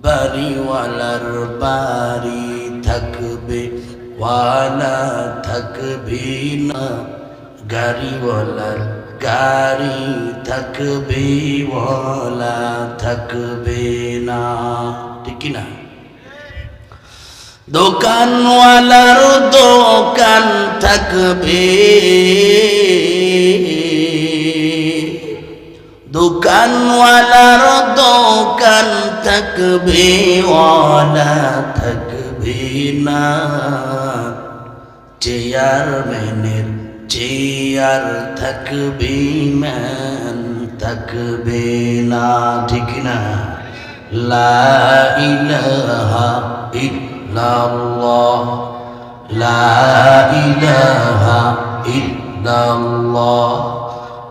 বাড়িওয়ালার বাড়ি থাকবে, ওয়ালা থাকবে না। গাড়িওয়ালার গাড়ি থাকবে, ওয়ালা থাকবে না। ঠিক না? দোকানওয়ালার দোকান থাকবে। দোকানওয়ালার দোকান থাকবে, ওয়ালা থাকবে না। চেয়ারম্যানের চেয়ার থাকবে, ম্যান থাকবে না। ঠিক না? লা ইলাহা ইল্লাল্লাহ। লা ইলাহা ইল্লাল্লাহ।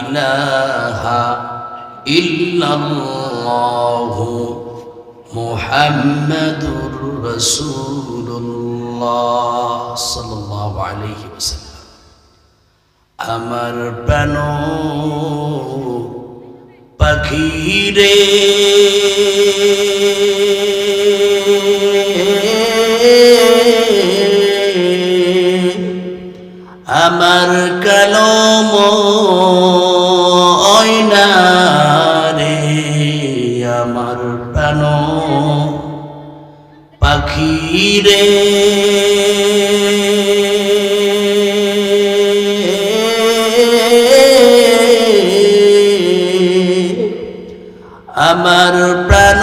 ইলাহা ইল্লাল্লাহু মুহাম্মাদুর রাসূলুল্লাহ সাল্লাল্লাহু আলাইহি ওয়াসাল্লাম। আমার বানো পাখিরে আমার কলম রে আমার প্রাণ পাখিরে। আমার প্রাণ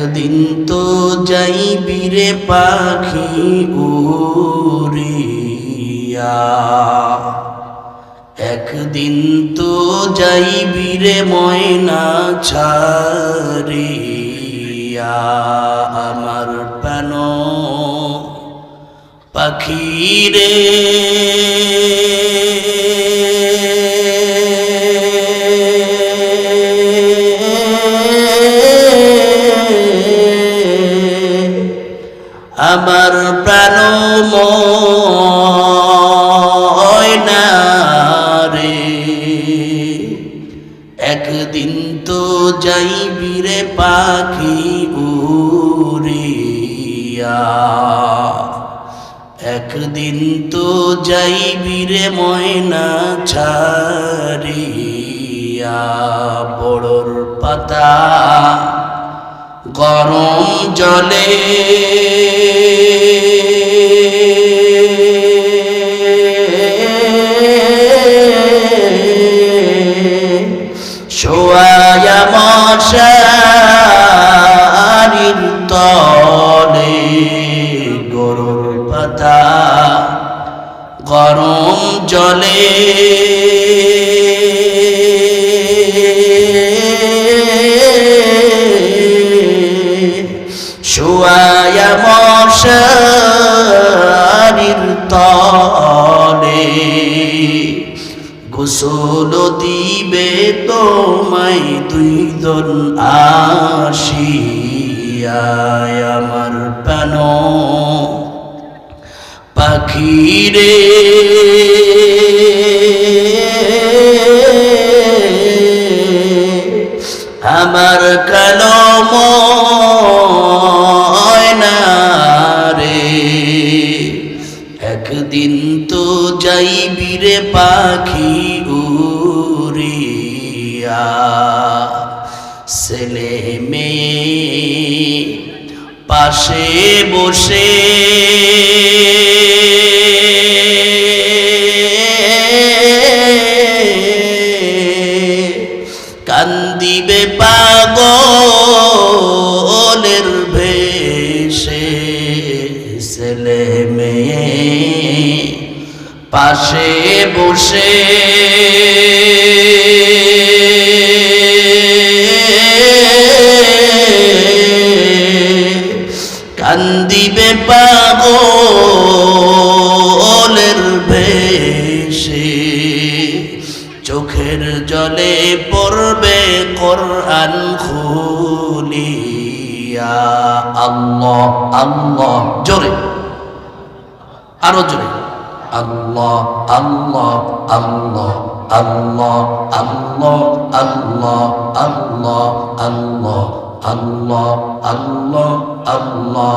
একদিন তো যাইবি রে পাখি একদিন তো যাইবি রে ময়না ছাড়িয়া। আমার প্রাণ পাখিরে ময়না রে একদিন তো যাইবি রে পাখি একদিন তো যাইবি রে ময়না ছাড়িয়া। বড়র পাতা গরম জলে মশারির তলে গরুর পাতা গরম জলে উড়িয়া ছেলে মেয়ে পাশে বসে। কান্দিবে পাগলের ভেসে ছেলে মেয়ে পাশে বসে। পাগলের ভেসে চোখের জলে পড়বে কোরআন খুলিয়া আল্লাহ আল্লাহ জোরে আরও জোরে আল্লাহ আল্লাহ আল্লাহ আল্লাহ আল্লাহ আল্লাহ আল্লাহ আল্লাহ আল্লাহ আল্লাহ আল্লাহ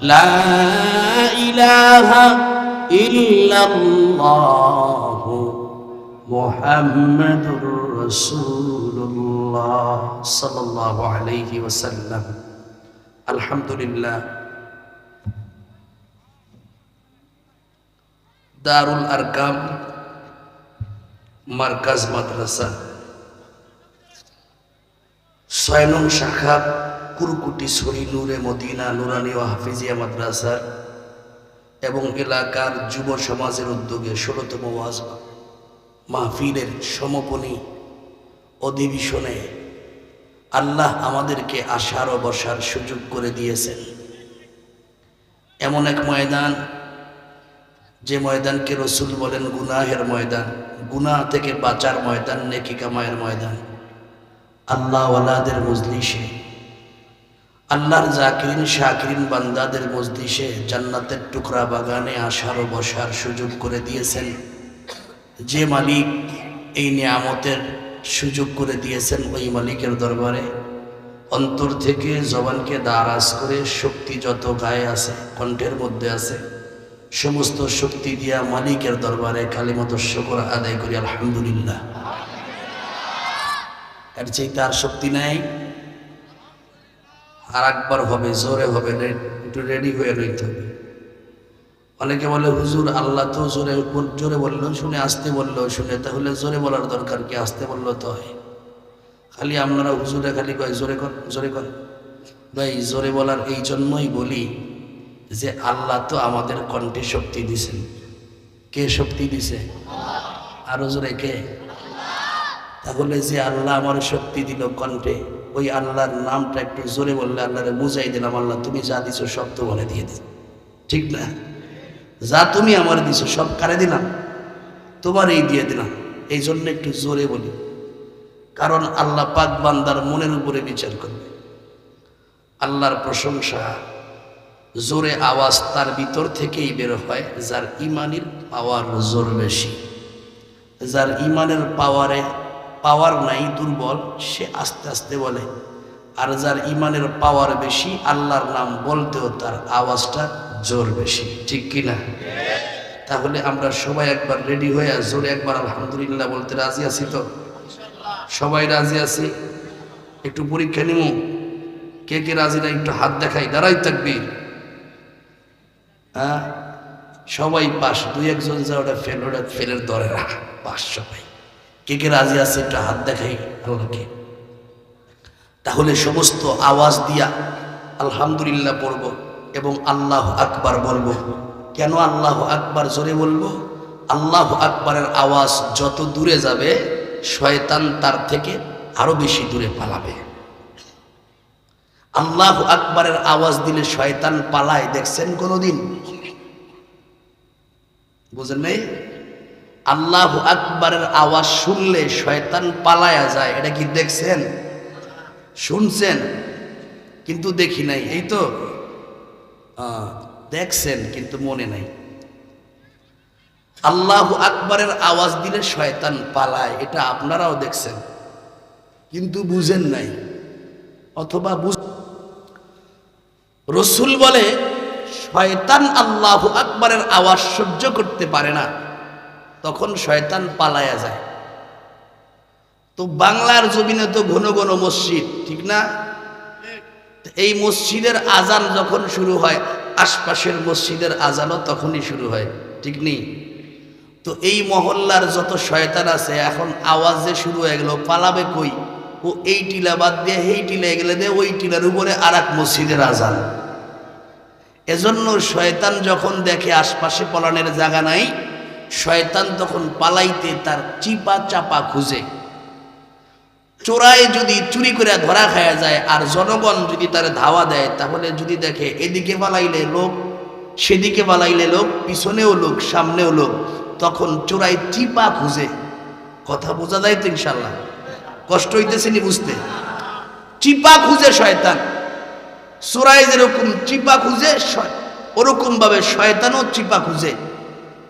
لا إله إلا الله محمد رسول الله صلى الله عليه وسلم الحمد لله দারুল আরকাম মার্কাজ মাদ্রাসা ছয় নং শাখা কুরকুটি সরি নূরে মদিনা নুরানি ও হাফিজিয়া মাদ্রাসার এবং এলাকার যুব সমাজের উদ্যোগে ষোলতম ওয়াজ মাহফিলের সমপনী অধিবেশনে আল্লাহ আমাদেরকে আসার ও বসার সুযোগ করে দিয়েছেন। এমন এক ময়দান, যে ময়দানকে রসুল বলেন গুনাহের ময়দান। গুনাহ থেকে বাঁচার ময়দান নেকি কামায়ের ময়দান। আল্লাহ ওয়ালাদের মজলিসে আল্লাহর জাকিরিন, শাকিরিন বান্দাদের মজলিসে জান্নাতের টুকরা বাগানে আসার ও বসার সুযোগ করে দিয়েছেন। যে মালিক এই নিয়ামতের সুযোগ করে দিয়েছেন ওই মালিকের দরবারে। অন্তর থেকে জবানকে দারাজ করে শক্তি যত গায়ে আছে, কণ্ঠের মধ্যে আছে, সমস্ত শক্তি দিয়া মালিকের দরবারে কালিমত শকর আদায় করি, আলহামদুলিল্লাহ। এর চেয়ে তার শক্তি নাই। আর একবার হবে, জোরে হবে একটু রেডি হয়ে রইতে হবে। অনেকে বলে, হুজুর, আল্লাহ তো জোরে জোরে বলল, শুনে আসতে বলল, শুনে তাহলে জোরে বলার দরকার কি? আসতে বললেও তো হয়। খালি আপনারা হুজুরে খালি কয়, জোরে কর জোরে কর। ভাই, জোরে বলার এই জন্যই বলি যে, আল্লাহ তো আমাদের কণ্ঠে শক্তি দিছেন। কে শক্তি দিছে? আরও জোরে, কে? তাহলে যে আল্লাহ আমার শক্তি দিল কণ্ঠে ওই আল্লাহর নামটা একটু জোরে বললে আল্লাহরে বুঝাই দিলাম, আল্লাহ, তুমি যা দিছো সব তো বলে দিয়ে দিস ঠিক না? যা তুমি আমার দিছো সব কারে দিলাম? তোমার এই দিয়ে দিলাম। এই জন্য একটু জোরে বলি। কারণ আল্লাহ পাক বান্দার মনের উপরে বিচার করবে। আল্লাহর প্রশংসা জোরে আওয়াজ তার ভিতর থেকেই বের হয়, যার ইমানের পাওয়ার জোর বেশি। যার ইমানের পাওয়ারে পাওয়ার নাই দুর্বল, সে আস্তে আস্তে বলে, আর যার ইমানের পাওয়ার বেশি, আল্লাহর নাম বলতেও তার আওয়াজটা জোর বেশি। ঠিক কিনা তাহলে আমরা সবাই একবার রেডি হয়ে জোরে একবার আলহামদুলিল্লাহ বলতে রাজি আছি তো? সবাই রাজি আছি? একটু পরীক্ষা নিমু। কে কে রাজি না, একটু হাত দেখাই, দাঁড়াই থাকবি। হ্যাঁ? সবাই পাস, দুই একজন যা ওটা ফেল, ওটা ফেলের দরে রাখ পাস সবাই। কে কে রাজি আছে একটু হাত দেখাই আল্লাহকে তাহলে সমস্ত আওয়াজ দিয়া আলহামদুলিল্লাহ পড়ব এবং আল্লাহ আকবার বলব। কেন আল্লাহ আকবার জোরে বলব? আল্লাহ আকবারের আওয়াজ যত দূরে যাবে, শয়তান তার থেকে আরও বেশি দূরে পালাবে। আল্লাহ আকবারের আওয়াজ দিলে শয়তান পালায়, দেখছেন কোনোদিন? বুঝেন নেই? আল্লাহ আকবারের আওয়াজ শুনলে শয়তান পালায়া যায়। এটা কি দেখছেন? শুনছেন? কিন্তু দেখি নাই। এই তো দেখছেন কিন্তু মনে নাই। আল্লাহ আকবরের আওয়াজ দিলে শয়তান পালায়। এটা আপনারাও দেখছেন। কিন্তু বুঝেন নাই। অথবা বুঝ, রসুল বলে, শয়তান আল্লাহ আকবরের আওয়াজ সহ্য করতে পারে না। তখন শয়তান পালায়া যায়। তো বাংলার জমিনে তো ঘন ঘন মসজিদ, ঠিক না? এই মসজিদের আজান যখন শুরু হয়, আশপাশের মসজিদের আজানও তখনই শুরু হয়, ঠিক নেই? তো এই মহল্লার যত শয়তান আছে, এখন আওয়াজে শুরু হয়ে গেল, পালাবে কই? ও এই টিলা বাদ দিয়ে এই টিলা গেলে দে, ওই টিলার উপরে আর এক মসজিদের আজান। এজন্য শয়তান যখন দেখে আশপাশে পলানের জায়গা নাই শয়তান তখন পালাইতে তার চিপা চাপা খুঁজে। চোরায় যদি চুরি করে ধরা খায়া যায় আর জনগণ যদি তার ধাওয়া দেয়, তাহলে যদি দেখে এদিকে পালাইলে লোক, সেদিকে পালাইলে লোক, পিছনেও লোক, সামনেও লোক, তখন চোরাই চিপা খুঁজে। কথা বোঝা যায় তো ইনশাল্লাহ কষ্ট হইতেছে নি বুঝতে? চিপা খুঁজে শয়তান। চোরাই যেরকম চিপা খুঁজে শ- ওরকম ভাবে শয়তানও চিপা খুঁজে।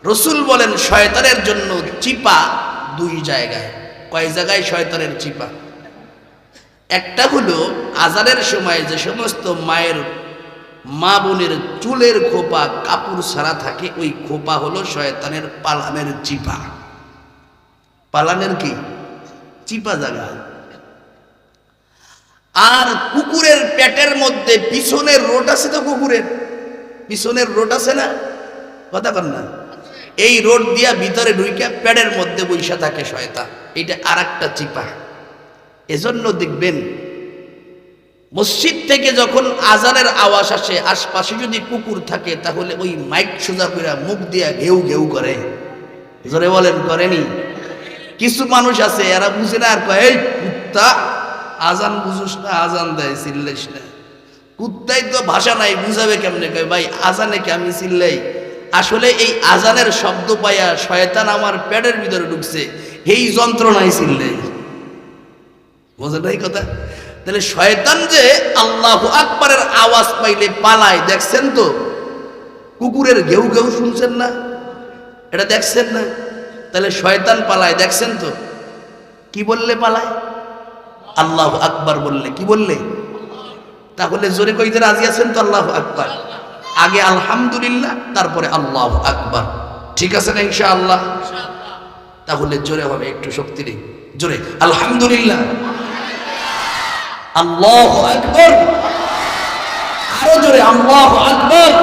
রসুল বলেন, শয়তানের জন্য চিপা দুই জায়গায়। কয় জায়গায়? শয়তানের চিপা। একটা হলো আজানের সময় যে সমস্ত মায়ের, মা বোনের চুলের খোপা, কাপড় ছাড়া থাকে, ওই খোপা হলো শয়তানের পালানের চিপা। পালানের কি? চিপা জায়গা। আর কুকুরের পেটের মধ্যে পিছনের রোড আছে তো কুকুরের? পিছনের রোড আছে না? কথা কর না। এই রোড দিয়া ভিতরে ঢুইকা প্যাডের মধ্যে বৈশা থাকে শয়তান। এটা আর একটা চিপা। এজন্য দেখবেন, মসজিদ থেকে যখন আজানের আওয়াজ আসে, আশপাশে যদি কুকুর থাকে, তাহলে ওই মাইক সোজা করে মুখ দিয়া ঘেউ ঘেউ করে। জোরে বলেন, করেনি? কিছু মানুষ আছে, এরা বুঝে না আর কয়, "এই কুত্তা, আজান বুঝুস না, আজান দেয়, চিল্লাইস না। কুত্তাই তো ভাষা নাই, বুঝাবে কেমনে? কয়, ভাই, আজানে কি আমি চিল্লাই? আসলে এই আজানের শব্দ পাইয়া শয়তান আমার পেটের ভিতরে ঢুকছে। এই যন্ত্রণায় চিল্লাই বোঝেন এই কথা? তাহলে শয়তান যে আল্লাহ আকবরের আওয়াজ পাইলে পালায়, দেখছেন তো? কুকুরের ঘেউ ঘেউ শুনছেন না? এটা দেখছেন না? তাহলে শয়তান পালায়, দেখছেন তো? কি বললে পালায়? আল্লাহ আকবার বললে, কি বললে? তাহলে জোরে কইতে রাজি আছেন তো আল্লাহ আকবার? আগে আলহামদুলিল্লাহ, তারপরে আল্লাহ আকবার। ঠিক আছে না ইনশা আল্লাহ তাহলে জোরে হবে, একটু শক্তি নেই জোরে, আলহামদুলিল্লাহ। আল্লাহ আকবর। আরও জোরে, আল্লাহ আকবর।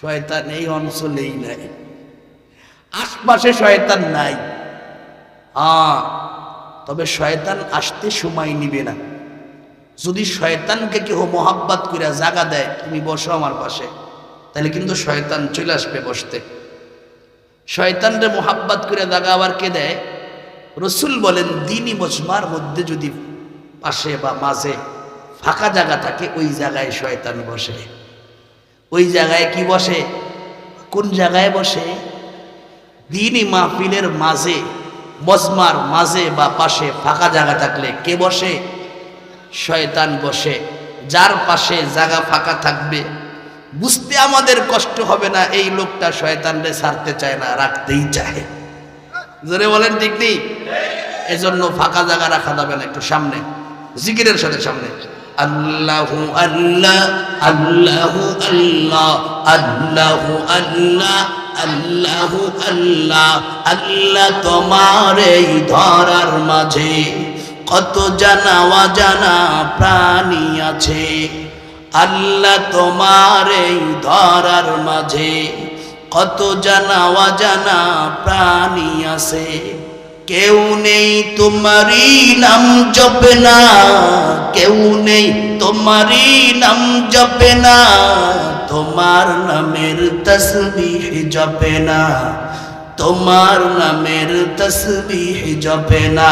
শয়তান এই অঞ্চলেই নাই। আশপাশে শয়তান নাই। আ তবে শয়তান আসতে সময় নিবে না। যদি শয়তানকে কেউ মোহাব্বাত করে জাগা দেয়, তুমি বসো আমার পাশে। তাহলে কিন্তু শয়তান চলে আসবে বসতে। শয়তানরে মোহাব্বাত করে জাগা আবার কে দেয়? রসুল বলেন, দিনই মজমার মধ্যে যদি পাশে বা মাঝে ফাঁকা জায়গা থাকে, ওই জায়গায় শয়তান বসে। ওই জায়গায় কি বসে? কোন জায়গায় বসে? দিনই মাহফিলের মাঝে, মজমার মাঝে বা পাশে ফাঁকা জায়গা থাকলে কে বসে? শয়তান বসে, যার পাশে জায়গা ফাঁকা থাকবে। বুঝতে আমাদের কষ্ট হবে না, এই লোকটা শয়তানরে ছাড়তে চায় না, রাখতেই চায়। জোরে বলেন ঠিক নেই? এজন্য ফাঁকা জায়গা রাখা যাবে না, একটু সামনে, জিকিরের সাথে সামনে। আল্লাহু আল্লাহ আল্লাহু আল্লাহ আল্লাহু আল্লাহ আল্লাহু আল্লাহ আল্লাহ তোমার এই ধরার মাঝে। কত জানা অজানা প্রাণী আছে। আল্লাহ তোমার এই ধরার মাঝে কত জানা অজানা প্রাণী আছে। কেউ নেই তোমারই নাম জপে না, কেউ নেই তোমারই নাম জপে না, তোমার নামের তসবিহ জপে না। তোমার নামের তসবিহ জপে না।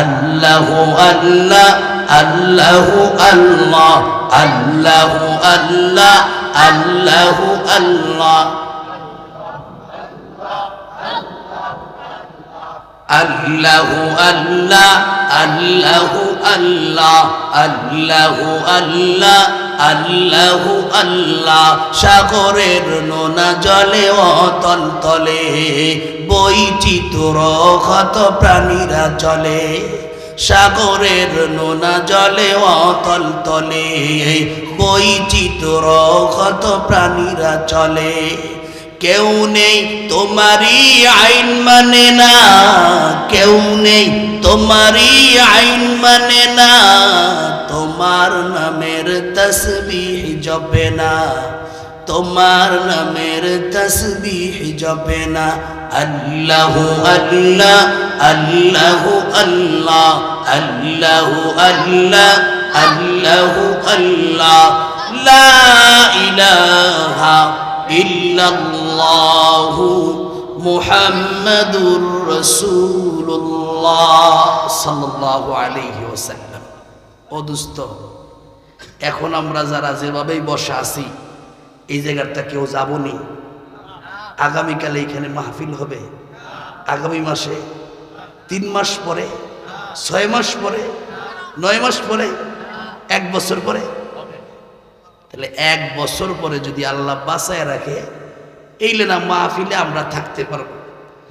আল্লাহ আল্লাহ আল্লাহ আল্লাহ আল্লাহ আল্লাহ আল্লাহ আল্লাহ আল্লাহ আল্লাহ আল্লাহ আল্লাহ আল্লাহ আল্লাহ আল্লাহ আল্লাহ সাগরের নোনা জলে অতল তলে, বৈচিত্র ক্ষত প্রাণীরা চলে। সাগরের নোনা জলে অতল তলে, বৈচিত্র কত প্রাণীরা চলে। কেউ নেই তোমারই আইন মানে না, কেউ নেই তোমারই আইন মানে না। তোমার নামের তসবিহ জপে না, তোমার নামের তসবিহ জপে না। আল্লাহু আল্লাহ আল্লাহু আল্লাহ আল্লাহু আল্লাহ আল্লাহু আল্লাহ। লা ইলাহা ইল্লাল্লাহু মুহাম্মাদুর রাসূলুল্লাহ সাল্লাল্লাহু আলাইহি ওয়াসাল্লাম। ও দোস্ত এখন আমরা যারা যেভাবেই বসা আছি, এই জায়গাটা কেউ যাবনি। আগামীকালে এখানে মাহফিল হবে। আগামী মাসে তিন মাস পরে, ছয় মাস পরে, নয় মাস পরে, এক বছর পরে। তাহলে এক বছর পরে যদি আল্লাহ বাঁচায় রাখে এইলে না মাহফিলে আমরা থাকতে পারব।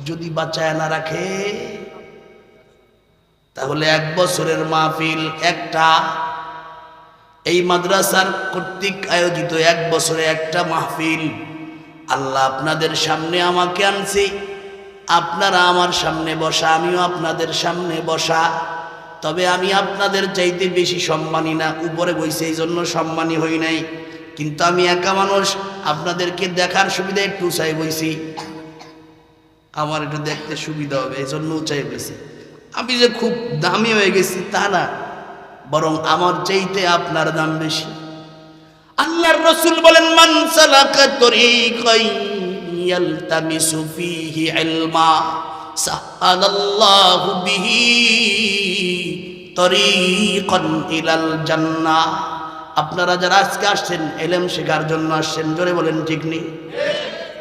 যদি বাঁচায় না রাখে তাহলে এক বছরের মাহফিল একটা। এই মাদ্রাসার কর্তৃক আয়োজিত এক বছরে একটা মাহফিল। আল্লাহ আপনাদের সামনে আমাকে আনছি। আপনারা আমার সামনে বসা, আমিও আপনাদের সামনে বসা। তবে আমি আপনাদের চাইতে বেশি সম্মানী না, উপরে বইছে এই জন্য সম্মানী হই নাই। কিন্তু আমি একা মানুষ, আপনাদেরকে দেখার সুবিধা একটু চাই বইছি। আমার একটু দেখতে সুবিধা হবে এই জন্য উঁচাই বইছি। আমি যে খুব দামি হয়ে গেছি তা না, বরং আমার চাইতে আপনার দাম বেশি। আল্লাহর রসুল বলেন, মান সালাকা তরিকাই ইয়ালতামিসু ফীহি ইলমা সাহালাল্লাহু বিহি তরিকান ইলাল জান্নাহ। আপনারা যারা আজকে আসছেন, এলেম শেখার জন্য আসছেন, জোরে বলেন ঠিক নেই?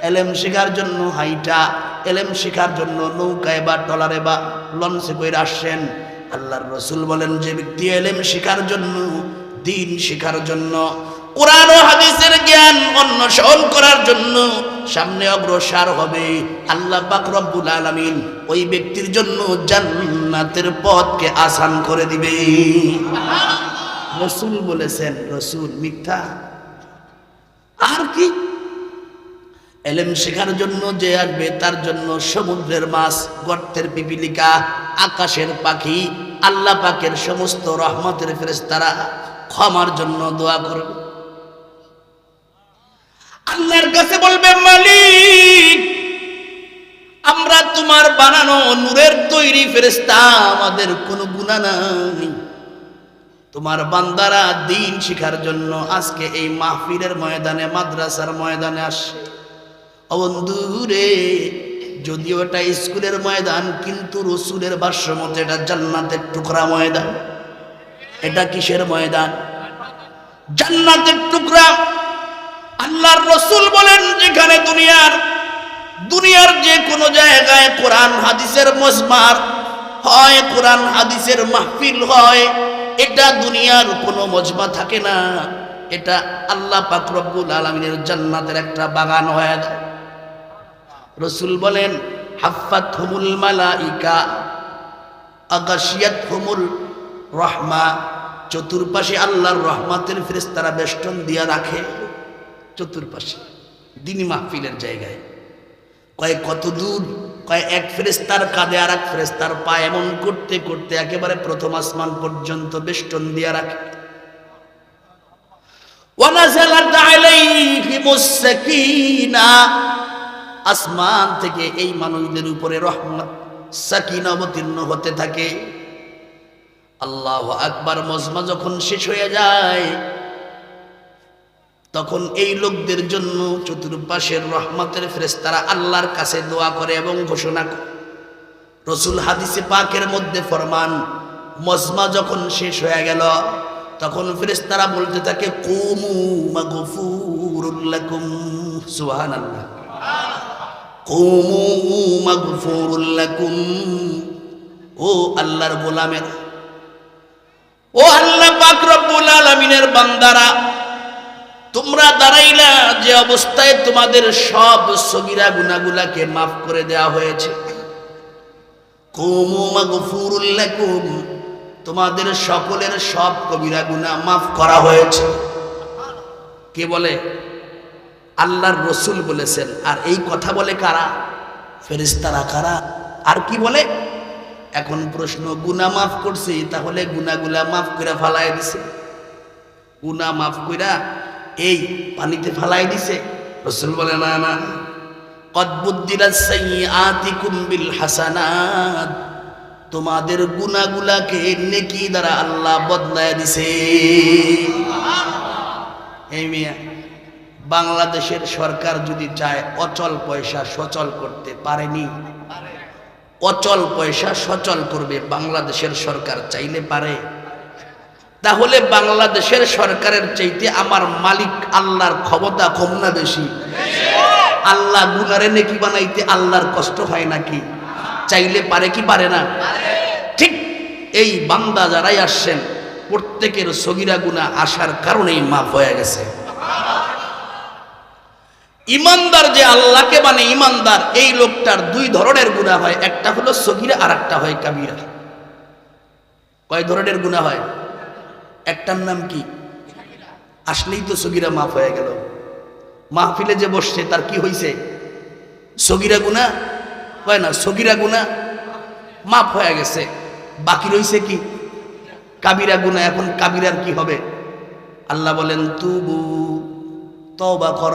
এলেম শেখার জন্য হাইটা, এলেম শেখার জন্য নৌকায় বা টলারে বা লঞ্চে করে আসছেন। আল্লাহর রসুল বলেন, যে ব্যক্তি এলেম শেখার জন্য, দিন শেখার জন্য, কোরআন ও হাদিসের জ্ঞান অন্বেষণ করার জন্য সামনে অগ্রসর হবে। আল্লাহ পাক রব্বুল আলামিন ওই ব্যক্তির জন্য জান্নাতের পথকে আসান করে দিবে। রসুল বলেছেন, রসুল মিথ্যা? আর কি? এলেম শেখার জন্য যে আসবে, তার জন্য সমুদ্রের মাছ, গর্তের পিপিলিকা, আকাশের পাখি, আল্লাহ পাকের সমস্ত রহমতের ফেরেস্তারা ক্ষমার জন্য দোয়া করবে। আল্লাহর কাছে বলবে, মালিক, আমরা তোমার বানানো নূরের তৈরি ফেরেস্তা আমাদের কোনো গুণা নাই। তোমার বান্দারা দিন শিখার জন্য আজকে এই মাহফিলের ময়দানে, মাদ্রাসার ময়দানে আসে অবন্ধুরে যদিও এটা স্কুলের ময়দান, কিন্তু রসুলের ভাষ্য মতো এটা জান্নাতের টুকরা ময়দান। এটা কিসের ময়দান? জান্নাতের টুকরা। আল্লাহর রসুল বলেন, যেখানে দুনিয়ার দুনিয়ার যে কোনো জায়গায় কোরআন হাদিসের মজমার হয়, কোরআন হাদিসের মাহফিল হয়, এটা দুনিয়ার কোনো মজমা থাকে না। এটা আল্লাহ পাক রব্বুল আলমিনের জান্নাতের একটা বাগান হয়ে যায়। রসুল বলেন হাফাত হুমুল মালাইকা আগাশিয়াত হুমুল রহমা, চতুর্পাশে আল্লাহর রহমাতের ফেরেস্তারা বেষ্টন দিয়া রাখে, চতুর্পাশে, দিনী মাহফিলের জায়গায়। কয় কত দূর, কয় এক ফেরেস্তার কাঁধে আর এক ফেরেস্তার পা এমন করতে করতে একেবারে প্রথম আসমান পর্যন্ত বেষ্টন দিয়া রাখে। ওয়ানাজালাত আলাইহিমুস সাকিনা আসমান থেকে এই মানুষদের উপরে রহমত, সাকিনা অবতীর্ণ হতে থাকে। আল্লাহ আকবার মজমা যখন শেষ হয়ে যায়, তখন এই লোকদের জন্য চতুর্পাশের রহমতের ফেরেস্তারা আল্লাহর কাছে দোয়া করে এবং ঘোষণা করে। রসুল হাদিসে পাকের মধ্যে ফরমান, মজমা যখন শেষ হয়ে গেল, তখন ফেরেস্তারা বলতে থাকে, কুমু মাগফুরুল্লাকুম সুবহানাল্লাহ। কুমু মাগফুরুল্লাকুম ও আল্লাহর গোলামের ও আল্লাহ বান্দারা, তোমরা দাঁড়াইলা যে অবস্থায় তোমাদের সব সগিরা গুনাগুলাকে মাফ করে দেওয়া হয়েছে। তোমাদের সকলের সব কবিরা গুণা মাফ করা হয়েছে। কে বলে? আল্লাহর রসুল বলেছেন আর এই কথা বলে কারা? ফেরিস্তারা কারা? আর কি বলে? এখন প্রশ্ন গুনা মাফ করছি তাহলে গুনাগুলা মাফ করে ফালাই দিছে। গুনা মাফ কইরা এই পানিতে ফালাই দিছে। রসুল বলে না না। বিল হাসানাত। তোমাদের গুনাগুলাকে নেকি দ্বারা আল্লাহ বদলায় দিছে। এই মিয়া বাংলাদেশের সরকার যদি চায় অচল পয়সা সচল করতে পারেনি, অচল পয়সা সচল করবে বাংলাদেশের সরকার চাইলে পারে। তাহলে বাংলাদেশের সরকারের চাইতে আমার মালিক আল্লাহর ক্ষমতা কম না বেশি? আল্লাহ গুনারে নেকি বানাইতে আল্লাহর কষ্ট হয় নাকি? চাইলে পারে কি পারে না? ঠিক এই বান্দা যারাই আসছেন, প্রত্যেকের সগিরা গুণা আসার কারণেই মাফ হয়ে গেছে। ইমানদার যে আল্লাহকে মানে ইমানদার, এই লোকটার দুই ধরনের গুণা হয়। একটা হলো সগিরা আর একটা হয় কাবিরা। কয় ধরনের গুণা হয়? একটার নাম কি? আসলেই তো সগিরা মাফ হয়ে গেল। মাহফিলে যে বসছে, তার কি হয়েছে সগিরা গুণা হয় না, সগিরা গুণা মাফ হয়ে গেছে। বাকি রয়েছে কি? কাবিরা গুণা এখন কাবিরার কি হবে? আল্লাহ বলেন, তুবু তবা কর।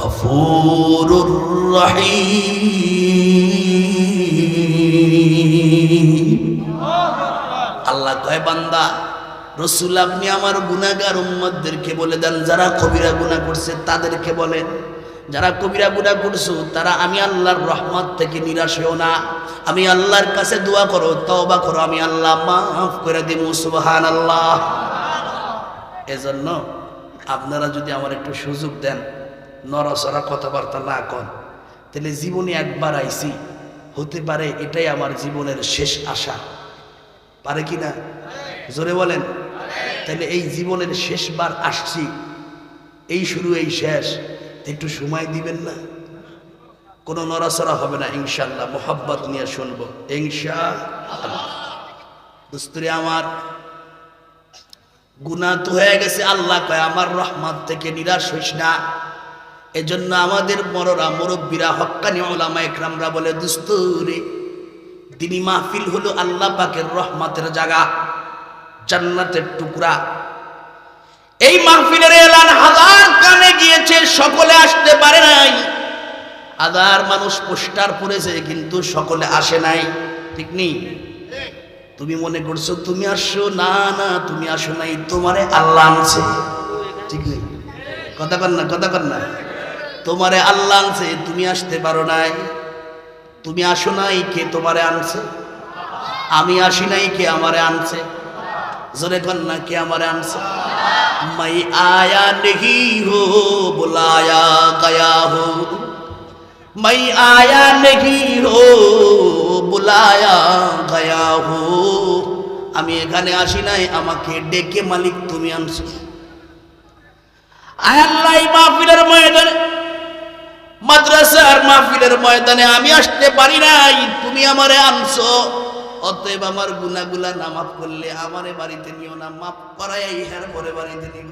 الغفور الرحيم আল্লাহ কয় বান্দা রসুল আপনি আমার গুনাগার উম্মদদেরকে বলে দেন যারা কবিরা গুনাহ করছে তাদেরকে বলেন যারা কবিরা গুনাহ করছো তারা আমি আল্লাহর রহমত থেকে নিরাশ হও না আমি আল্লাহর কাছে দোয়া করো তওবা করো আমি আল্লাহ মাফ করে দিব সুবহান আল্লাহ এজন্য আপনারা যদি আমার একটু সুযোগ দেন নরসরা কথাবার্তা না কন। তাহলে জীবনে একবার আইছি, হতে পারে এটাই আমার জীবনের শেষ আশা। পারে কি না? জোরে বলেন। তাহলে এই জীবনের শেষবার আসছি, এই শুরু, এই শেষ। একটু সময় দিবেন না? কোনো নড়াচড়া হবে না ইনশাল্লাহ মোহাব্বত নিয়ে শুনব। ইনশা দুস্তুরি আমার, গুনাহ তো হয়ে গেছে। আল্লাহ কয়, আমার রহমত থেকে নিরাশ হইস না। এজন্য আমাদের বড়রা, মুরব্বীরা, হক্কানি ওলামা একরামরা বলে দুস্তুরি তিনি মাহফিল হলো আল্লাহ পাকের রহমতের জায়গা, জান্নাতের টুকরা। এই মাহফিলের এলান হাজার কানে গিয়েছে, সকলে আসতে পারে নাই। হাজার মানুষ পোস্টার পড়েছে কিন্তু সকলে আসে নাই। ঠিক নেই তুমি মনে করছ, তুমি আসছো না না, তুমি আসো নাই, তোমারে আল্লাহ আনছে। ঠিক নেই কথা কর না, কথা কর না। তোমারে আল্লাহ আনছে, তুমি আসতে পারো নাই। তুমি আসো নাই, কে তোমারে আনছে? আমি আসি নাই, কে আমারে আনছে? জোরে না, কে আমারে আনছে? মাই আয়া নেহি হো, বুলায়া গয়া হো। মাই আয়া নেহি হো, বুলায়া গয়া হো। আমি এখানে আসি নাই, আমাকে ডেকে মালিক তুমি আনছো। আল্লাহ মাহফিলের ময়দানে মাদ্রাসার মাহফিলের ময়দানে আমি আসতে পারি নাই। তুমি আমারে আনছো। অতএব আমার গুনাগুলা নামাফ করলে আমারে বাড়িতে নিও না, মাফ করাই ইহার পরে বাড়িতে নিও।